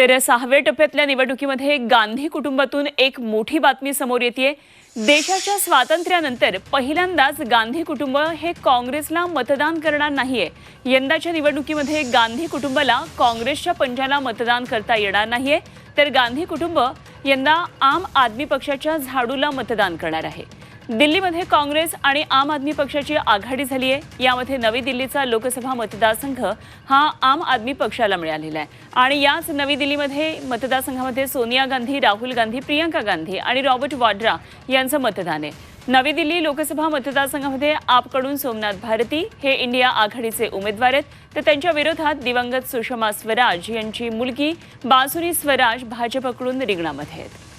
तर सहाव्या टप्प्यातल्या निवडणुकीमध्ये गांधी कुटुंबातून एक मोठी बातमी समोर येते देशाच्या स्वातंत्र्यानंतर पहिल्यांदाच गांधी कुटुंब हे काँग्रेसला मतदान करणार नाहीये. यंदाच्या निवडणुकीमध्ये गांधी कुटुंबाला काँग्रेसच्या पंजाला मतदान करता येणार नाहीये. तर गांधी कुटुंब यंदा आम आदमी पक्षाच्या झाडूला मतदान करणार आहे. दिल्लीमध्ये काँग्रेस आणि आम आदमी पक्षाची आघाडी झाली आहे. यामध्ये नवी दिल्लीचा लोकसभा मतदारसंघ हा आम आदमी पक्षाला मिळालेला आहे. आणि याच नवी दिल्लीमध्ये मतदारसंघामध्ये सोनिया गांधी राहुल गांधी प्रियंका गांधी आणि रॉबर्ट वाड्रा यांचं मतदान आहे. नवी दिल्ली लोकसभा मतदारसंघामध्ये आपकडून सोमनाथ भारती हे इंडिया आघाडीचे उमेदवार आहेत. तर त्यांच्या विरोधात दिवंगत सुषमा स्वराज यांची मुलगी बासुरी स्वराज भाजपकडून रिंगणामध्ये आहेत.